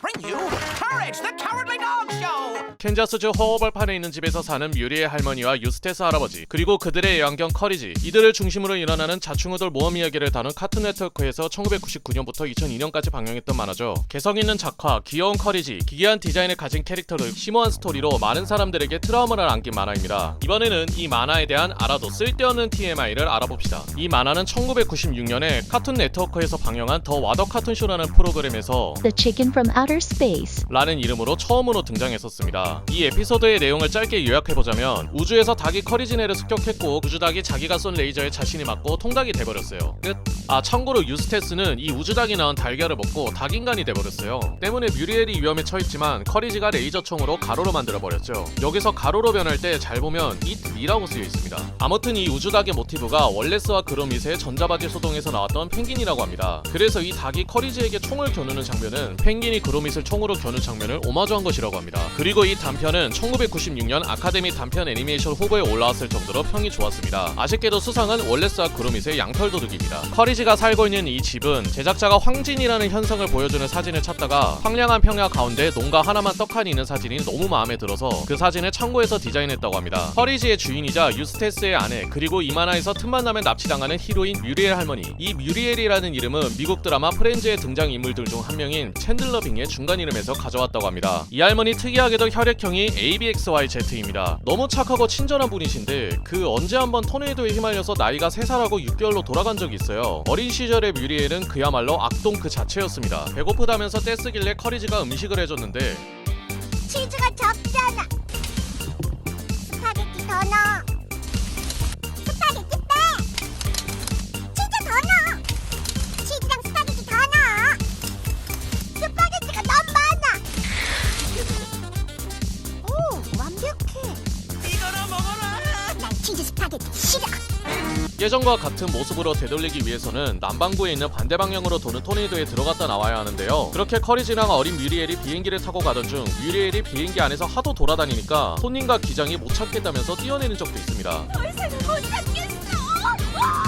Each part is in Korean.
Bring you Courage the Cowardly Dog Show! 캔자스주 허허벌판에 있는 집에서 사는 뮤리의 할머니와 유스테스 할아버지 그리고 그들의 애완견 커리지 이들을 중심으로 일어나는 자충우돌 모험 이야기를 다룬 카툰 네트워크에서 1999년부터 2002년까지 방영했던 만화죠 개성 있는 작화, 귀여운 커리지, 기괴한 디자인을 가진 캐릭터를 심오한 스토리로 많은 사람들에게 트라우마를 안긴 만화입니다 이번에는 이 만화에 대한 알아도 쓸데없는 TMI를 알아봅시다 이 만화는 1996년에 카툰 네트워크에서 방영한 더 와더 카툰쇼라는 프로그램에서 The chicken from outer space. 라는 이름으로 처음으로 등장했었습니다. 이 에피소드의 내용을 짧게 요약해보자면 우주에서 닭이 커리지네를 습격했고 우주닭이 자기가 쏜 레이저에 자신이 맞고 통닭이 돼버렸어요. 끝. 아 참고로 유스테스는 이 우주닭이 낳은 달걀을 먹고 닭인간이 돼버렸어요. 때문에 뮤리엘이 위험에 처했지만 커리지가 레이저총으로 가로로 만들어버렸죠. 여기서 가로로 변할 때 잘 보면 이트이라고 쓰여 있습니다. 아무튼 이 우주닭의 모티브가 월레스와 그로밋의 전자바지 소동에서 나왔던 펭귄이라고 합니다. 그래서 이 닭이 커리지에게 총을 겨누는 장면은 펭귄이 그로밋을 총으로 겨눈 장면을 오마주한 것이라고 합니다. 그리고 이 단편은 1996년 아카데미 단편 애니메이션 후보에 올라왔을 정도로 평이 좋았습니다. 아쉽게도 수상은 월레스와 그로밋의 양털 도둑입니다. 커리지가 살고 있는 이 집은 제작자가 황진이라는 현상을 보여주는 사진을 찾다가 황량한 평야 가운데 농가 하나만 떡하니 있는 사진이 너무 마음에 들어서 그 사진을 참고해서 디자인했다고 합니다. 커리지의 주인이자 유스테스의 아내 그리고 이 만화에서 틈만 나면 납치당하는 히로인 뮤리엘 할머니 이 뮤리엘이라는 이름은 미국 드라마 프렌즈의 등장 인물들 중 한 명인 챈들러 빙의 중간 이름에서 가져왔다고 합니다. 이 할머니 특이하게도 혈액형이 ABXYZ입니다. 너무 착하고 친절한 분이신데 그 언제 한번 토네이도에 휘말려서 나이가 3살하고 6개월로 돌아간 적이 있어요. 어린 시절의 뮤리엘은 그야말로 악동 그 자체였습니다. 배고프다면서 떼쓰길래 커리지가 음식을 해줬는데 치즈가 적잖아. 스파게티 더 넣어. 예전과 같은 모습으로 되돌리기 위해서는 남반구에 있는 반대 방향으로 도는 토네이도에 들어갔다 나와야 하는데요. 그렇게 커리지랑 어린 뮤리엘이 비행기를 타고 가던 중 뮤리엘이 비행기 안에서 하도 돌아다니니까 손님과 기장이 못 참겠다면서 뛰어내는 적도 있습니다. 더 이상은 못 참겠어.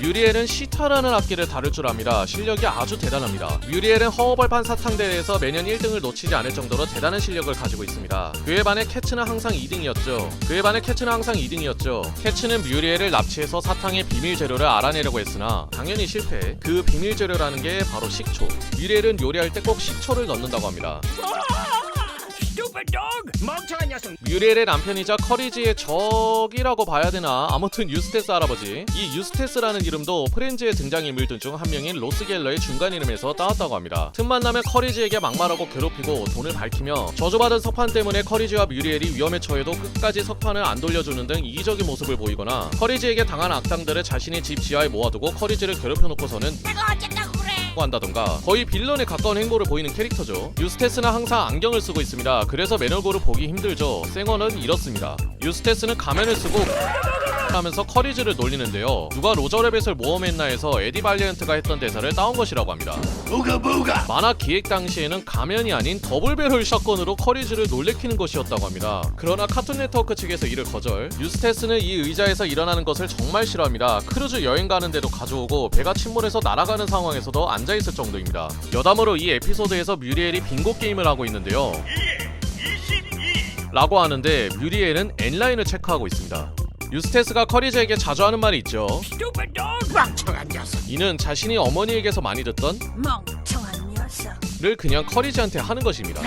뮤리엘은 시타라는 악기를 다룰 줄 압니다. 실력이 아주 대단합니다. 뮤리엘은 허허벌판 사탕대회에서 매년 1등을 놓치지 않을 정도로 대단한 실력을 가지고 있습니다. 그에 반해 캐츠는 항상 2등이었죠. 그에 반해 캐츠는 항상 2등이었죠. 캐츠는 뮤리엘을 납치해서 사탕의 비밀 재료를 알아내려고 했으나 당연히 실패. 그 비밀 재료라는 게 바로 식초. 뮤리엘은 요리할 때 꼭 식초를 넣는다고 합니다. Stupid dog! 멍청한 녀석! 뮤리엘의 남편이자 커리지의 적이라고 봐야 되나 아무튼 유스테스 할아버지 이 유스테스라는 이름도 프렌즈의 등장인물들 중 한 명인 로스 갤러의 중간 이름에서 따왔다고 합니다 틈만 나면 커리지에게 막말하고 괴롭히고 돈을 밝히며 저주받은 석판 때문에 커리지와 뮤리엘이 위험에 처해도 끝까지 석판을 안 돌려주는 등 이기적인 모습을 보이거나 커리지에게 당한 악당들을 자신의 집 지하에 모아두고 커리지를 괴롭혀놓고서는 내가 어쨌다고 그래. 한다던가 거의 빌런에 가까운 행보를 보이는 캐릭터죠. 유스테스는 항상 안경을 쓰고 있습니다. 그래서 매너고를 보기 힘들죠. 생어는 이렇습니다. 유스테스는 가면을 쓰고 하면서 커리즈를 놀리는데요. 누가 로저 레벳을 모험했나 해서 에디 발리언트가 했던 대사를 따온 것이라고 합니다. 우가 부가! 만화 기획 당시에는 가면이 아닌 더블 배럴 샷건으로 커리즈를 놀래키는 것이었다고 합니다. 그러나 카툰 네트워크 측에서 이를 거절. 유스테스는 이 의자에서 일어나는 것을 정말 싫어합니다. 크루즈 여행 가는 데도 가져오고 배가 침몰해서 날아가는 상황에서도 앉아 있을 정도입니다. 여담으로 이 에피소드에서 뮤리엘이 빙고 게임을 하고 있는데요. 라고 하는데 뮤리엘은 N라인을 체크하고 있습니다. 유스테스가 커리즈에게 자주 하는 말이 있죠. Stupid dog! 멍청한 녀석! 이는 자신이 어머니에게서 많이 듣던 멍청한 녀석. 를 그냥 커리지한테 하는 것입니다.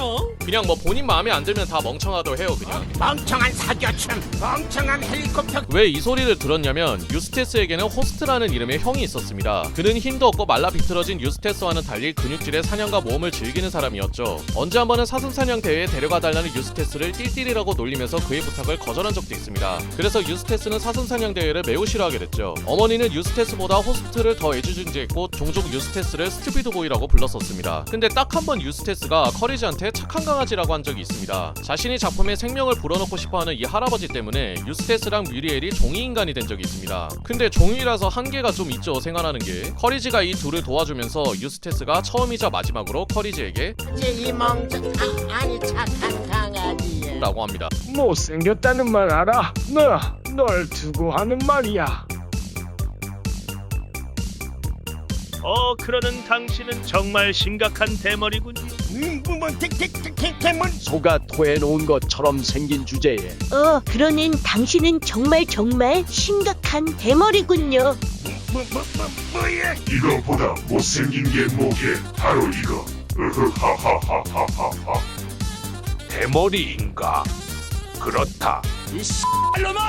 멍청하게. 어? 그냥 뭐 본인 마음에 안 들면 다 멍청하다고 해요 그냥. 멍청한 사교춤! 멍청한 헬리콥터! 왜 이 소리를 들었냐면 유스테스에게는 호스트라는 이름의 형이 있었습니다. 그는 힘도 없고 말라 비틀어진 유스테스와는 달리 근육질의 사냥과 모험을 즐기는 사람이었죠. 언제 한 번은 사슴 사냥 대회에 데려가 달라는 유스테스를 띨띨이라고 놀리면서 그의 부탁을 거절한 적도 있습니다. 그래서 유스테스는 사슴 사냥 대회를 매우 싫어하게 됐죠. 어머니는 유스테스보다 호스트를 더 애지중지했고 종종 유스테스를 스튜피드 보이라고 불렀었습니다. 근데 딱 한 번 유스테스가 커리지한테 착한 강아지라고 한 적이 있습니다. 자신이 작품에 생명을 불어넣고 싶어하는 이 할아버지 때문에 유스테스랑 뮤리엘이 종이 인간이 된 적이 있습니다. 근데 종이라서 한계가 좀 있죠 생활하는 게. 커리지가 이 둘을 도와주면서 유스테스가 처음이자 마지막으로 커리지에게 이 멍청 아, 아니 착한 강아지 라고 합니다. 못생겼다는 말 알아? 너, 널 두고 하는 말이야. 어 그러는 당신은 정말 심각한 대머리군요. 뭐 틱틱틱틱틱문. 소가 토해 놓은 것처럼 생긴 주제에 어, 그러는 당신은 정말 정말 심각한 대머리군요. 뭐뭐 뭐야? 이거보다 못생긴 게 뭐게? 바로 이거. 으흐하하하하하하. 대머리인가? 그렇다. 알로마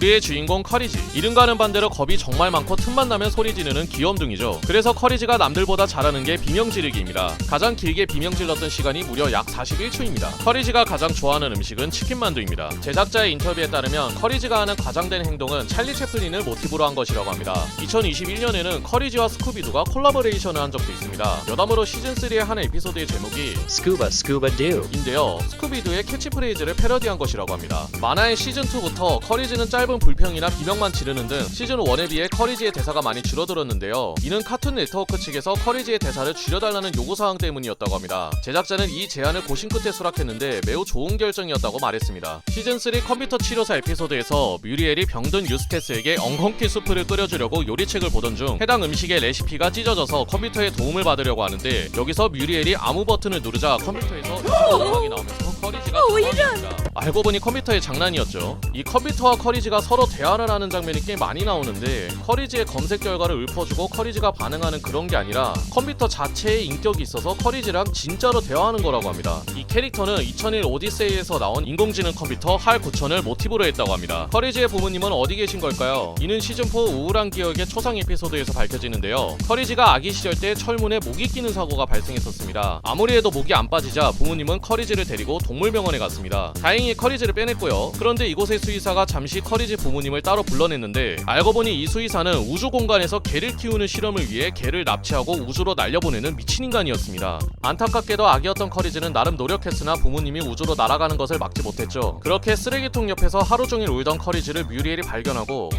우리의 주인공 커리지. 이름과는 반대로 겁이 정말 많고 틈만 나면 소리 지르는 귀염둥이죠. 그래서 커리지가 남들보다 잘하는 게 비명 지르기입니다. 가장 길게 비명 질렀던 시간이 무려 약 41초입니다. 커리지가 가장 좋아하는 음식은 치킨 만두입니다. 제작자의 인터뷰에 따르면 커리지가 하는 과장된 행동은 찰리 채플린을 모티브로 한 것이라고 합니다. 2021년에는 커리지와 스쿠비두가 콜라보레이션을 한 적도 있습니다. 여담으로 시즌 3의 한 에피소드의 제목이 스쿠바 스쿠바 듀. 인데요. 스쿠비두의 캐치프레이즈를 패러디한 것이라고 합니다. 만화의 시즌 2부터 커리지는 짧은 불평이나 비명만 지르는 등 시즌 1에 비해 커리지의 대사가 많이 줄어들었는데요. 이는 카툰 네트워크 측에서 커리지의 대사를 줄여달라는 요구사항 때문이었다고 합니다. 제작자는 이 제안을 고심 끝에 수락했는데 매우 좋은 결정이었다고 말했습니다. 시즌3 컴퓨터 치료사 에피소드에서 뮤리엘이 병든 유스테스에게 엉겅퀴 수프를 끓여주려고 요리책을 보던 중 해당 음식의 레시피가 찢어져서 컴퓨터에 도움을 받으려고 하는데 여기서 뮤리엘이 아무 버튼을 누르자 컴퓨터에서 음악이 나오면서 커리지 가 당황합니다. 알고 보니 컴퓨터의 장난이었죠. 이 컴퓨터와 커리지가 서로 대화를 하는 장면이 꽤 많이 나오는데 커리지의 검색 결과를 읊어주고 커리지가 반응하는 그런 게 아니라 컴퓨터 자체에 인격이 있어서 커리지랑 진짜로 대화하는 거라고 합니다. 이 캐릭터는 2001 오디세이에서 나온 인공지능 컴퓨터 할 9000을 모티브로 했다고 합니다. 커리지의 부모님은 어디 계신 걸까요? 이는 시즌4 우울한 기억의 초상 에피소드에서 밝혀지는데요. 커리지가 아기 시절 때 철문에 목이 끼는 사고가 발생했었습니다. 아무리 해도 목이 안 빠지자 부모님은 커리지를 데리고 동물병원 에 갔습니다. 다행히 커리지를 빼냈고요. 그런데 이곳의 수의사가 잠시 커리지 부모님을 따로 불러냈는데 알고 보니 이 수의사는 우주 공간에서 개를 키우는 실험을 위해 개를 납치하고 우주로 날려보내는 미친 인간이었습니다. 안타깝게도 아기였던 커리지는 나름 노력했으나 부모님이 우주로 날아가는 것을 막지 못했죠. 그렇게 쓰레기통 옆에서 하루 종일 울던 커리지를 뮤리엘이 발견하고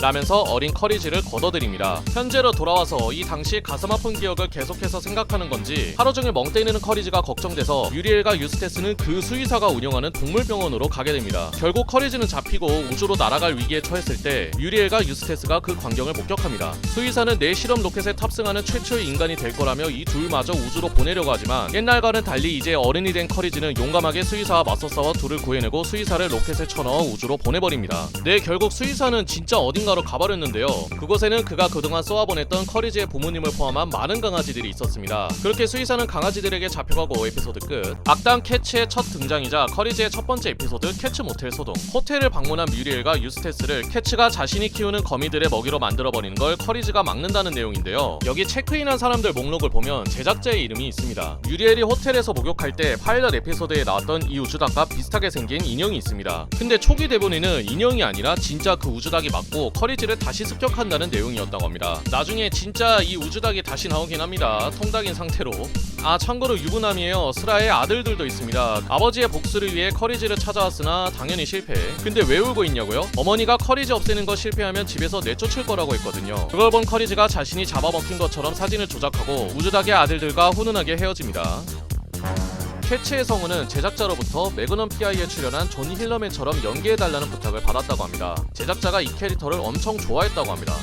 라면서 어린 커리지를 걷어들입니다. 현재로 돌아와서 이 당시 가슴 아픈 기억을 계속해서 생각하는 건지 하루 종일 멍 때리는 커리지가 걱정돼서 유리엘과 유스테스는 그 수의사가 운영하는 동물병원으로 가게 됩니다. 결국 커리지는 잡히고 우주로 날아갈 위기에 처했을 때 유리엘과 유스테스가 그 광경을 목격합니다. 수의사는 내 실험 로켓에 탑승하는 최초의 인간이 될 거라며 이 둘마저 우주로 보내려고 하지만 옛날과는 달리 이제 어른이 된 커리지는 용감하게 수의사와 맞서 싸워 둘을 구해내고 수의사를 로켓에 쳐넣어 우주로 보내버립니다. 네, 결국 수의사는 진짜 어딘가로 가버렸는데요. 그곳에는 그가 그동안 쏘아보냈던 커리지의 부모님을 포함한 많은 강아지들이 있었습니다. 그렇게 수의사는 강아지들에게 잡혀가고 에피소드 끝. 악당 캐치의 첫 등장이자 커리지의 첫 번째 에피소드 캐치 모텔 소동. 호텔을 방문한 뮤리엘과 유스테스를 캐치가 자신이 키우는 거미들의 먹이로 만들어버리는 걸 커리지가 막는다는 내용인데요. 여기 체크인한 사람들 목록을 보면 제작자의 이름이 있습니다. 뮤리엘이 호텔에서 목욕할 때 파일럿 에피소드에 나왔던 이 우주닭과 비슷하게 생긴 인형이 있습니다. 근데 초기 대본에는 인형이 아니라 진짜 그 우주닭이 맞고 커리지를 다시 습격한다는 내용이었다고 합니다. 나중에 진짜 이 우주닭이 다시 나오긴 합니다. 통닭인 상태로. 아 참고로 유부남이에요. 스라의 아들들도 있습니다. 아버지의 복수를 위해 커리지를 찾아왔으나 당연히 실패. 근데 왜 울고 있냐고요? 어머니가 커리지 없애는 거 실패하면 집에서 내쫓을 거라고 했거든요. 그걸 본 커리지가 자신이 잡아먹힌 것처럼 사진을 조작하고 우주닭의 아들들과 훈훈하게 헤어집니다. 캐치의 성우는 제작자로부터 매그넘 PI에 출연한 존 힐러맨처럼 연기해달라는 부탁을 받았다고 합니다. 제작자가 이 캐릭터를 엄청 좋아했다고 합니다.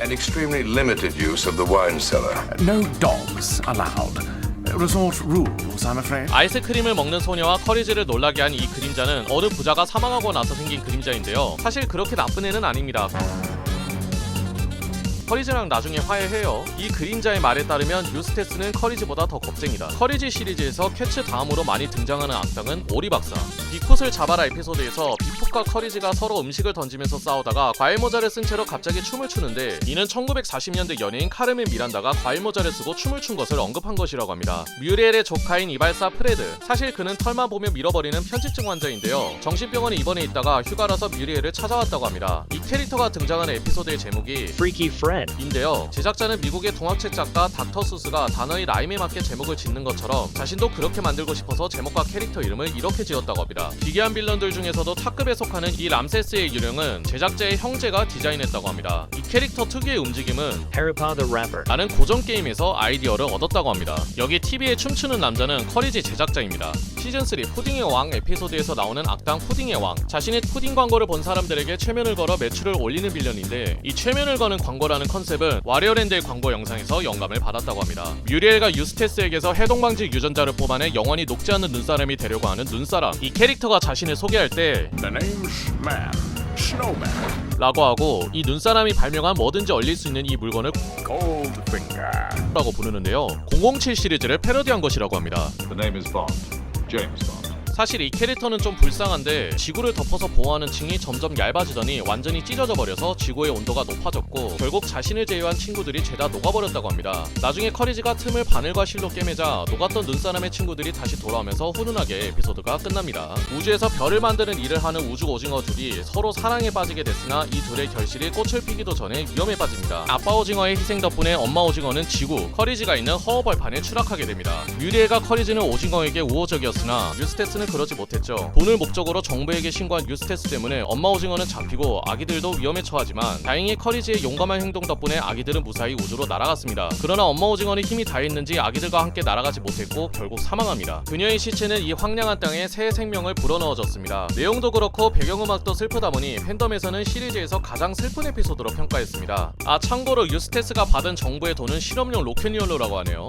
An extremely limited use of the wine cellar. No dogs allowed. Resort rules, I'm afraid. 아이스크림을 먹는 소녀와 커리지를 놀라게 한 이 그림자는 어느 부자가 사망하고 나서 생긴 그림자인데요. 사실 그렇게 나쁜 애는 아닙니다. 커리지랑 나중에 화해해요. 이 그림자의 말에 따르면 유스테스는 커리지보다 더 겁쟁이다. 커리지 시리즈에서 캐츠 다음으로 많이 등장하는 악당은 오리 박사. 비콧을 잡아라 에피소드에서 비풋과 커리지가 서로 음식을 던지면서 싸우다가 과일 모자를 쓴 채로 갑자기 춤을 추는데 이는 1940년대 연예인 카르멘 미란다가 과일 모자를 쓰고 춤을 춘 것을 언급한 것이라고 합니다. 뮤리엘의 조카인 이발사 프레드. 사실 그는 털만 보면 밀어버리는 편집증 환자인데요. 정신병원에 입원해 있다가 휴가라서 뮤리엘을 찾아왔다고 합니다. 이 캐릭터가 등장하는 에피소드의 제목이 Freaky Friend. 인데요. 제작자는 미국의 동화책 작가 닥터 수스가 단어의 라임에 맞게 제목을 짓는 것처럼 자신도 그렇게 만들고 싶어서 제목과 캐릭터 이름을 이렇게 지었다고 합니다. 기괴한 빌런들 중에서도 탑급에 속하는 이 람세스의 유령은 제작자의 형제가 디자인했다고 합니다. 이 캐릭터 특유의 움직임은 Harry the Rapper. 라는 고전 게임에서 아이디어를 얻었다고 합니다. 여기 TV에 춤추는 남자는 커리지 제작자입니다. 시즌3 푸딩의 왕 에피소드에서 나오는 악당 푸딩의 왕. 자신이 푸딩 광고를 본 사람들에게 최면을 걸어 매출을 올리는 빌런인데 이 최면을 거는 광고라는 컨셉은 와리어랜드의 광고 영상에서 영감을 받았다고 합니다. 뮤리엘과 유스테스에게서 해동방지 유전자를 뽑아내 영원히 녹지 않는 눈사람이 되려고 하는 눈사람. 이 캐릭터가 자신을 소개할 때 The name's Man. Snowman. 라고 하고 이 눈사람이 발명한 뭐든지 얼릴 수 있는 이 물건을 Goldfinger. 라고 부르는데요. 007 시리즈를 패러디한 것이라고 합니다. The name is Bond. James Bond. 사실 이 캐릭터는 좀 불쌍한데 지구를 덮어서 보호하는 층이 점점 얇아지더니 완전히 찢어져 버려서 지구의 온도가 높아졌고 결국 자신을 제외한 친구들이 죄다 녹아버렸다고 합니다. 나중에 커리지가 틈을 바늘과 실로 꿰매자 녹았던 눈사람의 친구들이 다시 돌아오면서 훈훈하게 에피소드가 끝납니다. 우주에서 별을 만드는 일을 하는 우주 오징어 둘이 서로 사랑에 빠지게 됐으나 이 둘의 결실이 꽃을 피기도 전에 위험에 빠집니다. 아빠 오징어의 희생 덕분에 엄마 오징어는 지구, 커리지가 있는 허허 벌판에 추락하게 됩니다. 뮤리엘과 커리지는 오징어에게 우호적이었으나 유스테스는 그러지 못했죠. 돈을 목적으로 정부에게 신고한 유스테스 때문에 엄마 오징어는 잡히고 아기들도 위험에 처하지만 다행히 커리지의 용감한 행동 덕분에 아기들은 무사히 우주로 날아갔습니다. 그러나 엄마 오징어는 힘이 다했는지 아기들과 함께 날아가지 못했고 결국 사망합니다. 그녀의 시체는 이 황량한 땅에 새 생명을 불어넣어졌습니다. 내용도 그렇고 배경음악도 슬프다 보니 팬덤에서는 시리즈에서 가장 슬픈 에피소드로 평가했습니다. 아 참고로 유스테스가 받은 정부의 돈은 실험용 로켓리얼로라고 하네요.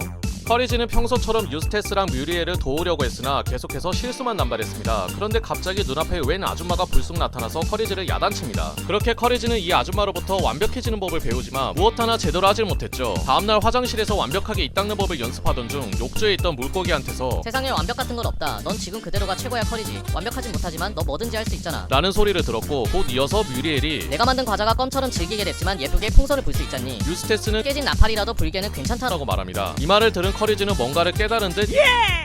커리지는 평소처럼 유스테스랑 뮤리엘을 도우려고 했으나 계속해서 실수만 남발했습니다. 그런데 갑자기 눈앞에 웬 아줌마가 불쑥 나타나서 커리지를 야단칩니다. 그렇게 커리지는 이 아줌마로부터 완벽해지는 법을 배우지만 무엇 하나 제대로 하질 못했죠. 다음날 화장실에서 완벽하게 입 닦는 법을 연습하던 중 욕조에 있던 물고기한테서 세상에 완벽 같은 건 없다. 넌 지금 그대로가 최고야 커리지. 완벽하진 못하지만 너 뭐든지 할 수 있잖아. 라는 소리를 들었고 곧 이어서 뮤리엘이 내가 만든 과자가 껌처럼 질기게 됐지만 예쁘게 풍선을 불 수 있잖니. 유스테스는 깨진 나팔이라도 불게는 괜찮다라고. 라고 말합니다. 이 말을 들은 커리지는 뭔가를 깨달은 듯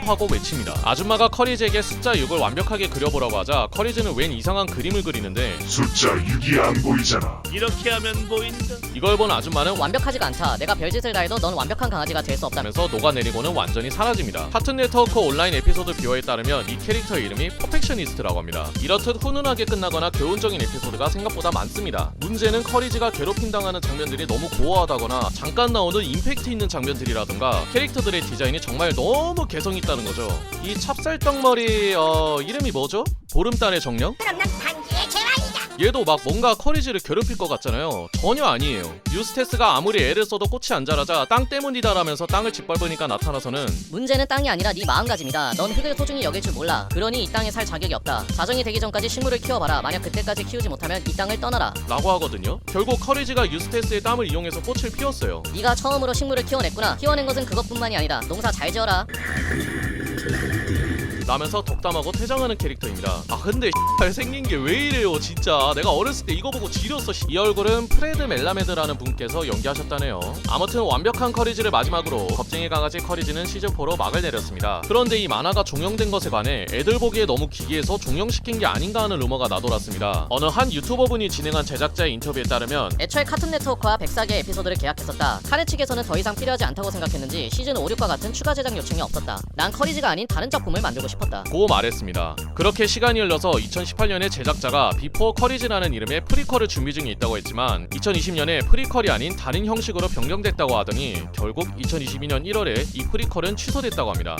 하고 외칩니다. 아줌마가 커리지에게 숫자 6을 완벽하게 그려보라고 하자 커리지는 웬 이상한 그림을 그리는데 숫자 6이 안 보이잖아. 이렇게 하면 보인다. 이걸 본 아줌마는 완벽하지가 않다. 내가 별짓을 다 해도 넌 완벽한 강아지가 될 수 없다면서. 녹아내리고는 완전히 사라집니다. 카툰 네트워크 온라인 에피소드 뷰어에 따르면 이 캐릭터의 이름이 퍼펙셔니스트라고 합니다. 이렇듯 훈훈하게 끝나거나 교훈적인 에피소드가 생각보다 많습니다. 문제는 커리지가 괴롭힘 당하는 장면들이 너무 고어하다거나 잠깐 나오는 임팩트 있는 장면들이라든가 캐릭터 들의 디자인이 정말 너무 개성 있다는 거죠. 이 찹쌀떡머리 어 이름이 뭐죠? 보름달의 정령? 그럼 난 단지의 제왕이다. 얘도 막 뭔가 커리지를 괴롭힐 것 같잖아요. 전혀 아니에요. 유스테스가 아무리 애를 써도 꽃이 안 자라자 땅 때문이다라면서 땅을 짓밟으니까 나타나서는 문제는 땅이 아니라 네 마음가짐이다. 넌 흙을 소중히 여길 줄 몰라. 그러니 이 땅에 살 자격이 없다. 자정이 되기 전까지 식물을 키워봐라. 만약 그때까지 키우지 못하면 이 땅을 떠나라. 라고 하거든요. 결국 커리지가 유스테스의 땀을 이용해서 꽃을 피웠어요. 네가 처음으로 식물을 키워냈구나. 키워낸 것은 그것뿐만이 아니다. 농사 잘 지어라. 라면서 덕담하고 퇴장하는 캐릭터입니다. 아 근데 X발 생긴 게 왜 이래요 진짜 내가 어렸을 때 이거 보고 지렸어 씨. 이 얼굴은 프레드 멜라메드라는 분께서 연기하셨다네요. 아무튼 완벽한 커리지를 마지막으로 겁쟁이 강아지 커리지는 시즌4로 막을 내렸습니다. 그런데 이 만화가 종영된 것에 관해 애들 보기에 너무 기괴해서 종영시킨 게 아닌가 하는 루머가 나돌았습니다. 어느 한 유튜버분이 진행한 제작자의 인터뷰에 따르면 애초에 카툰 네트워크와 104개 에피소드를 계약했었다. 카레 측에서는 더 이상 필요하지 않다고 생각했는지 시즌 5, 6과 같은 추가 제작 요청이 없었다. 난 커리지가 아닌 다른 작품을 만들고 싶 었다. 고 말했습니다. 그렇게 시간이 흘러서 2018년에 제작자가 비포 커리지라는 이름의 프리퀄을 준비 중에 있다고 했지만 2020년에 프리퀄이 아닌 다른 형식으로 변경됐다고 하더니 결국 2022년 1월에 이 프리퀄은 취소됐다고 합니다.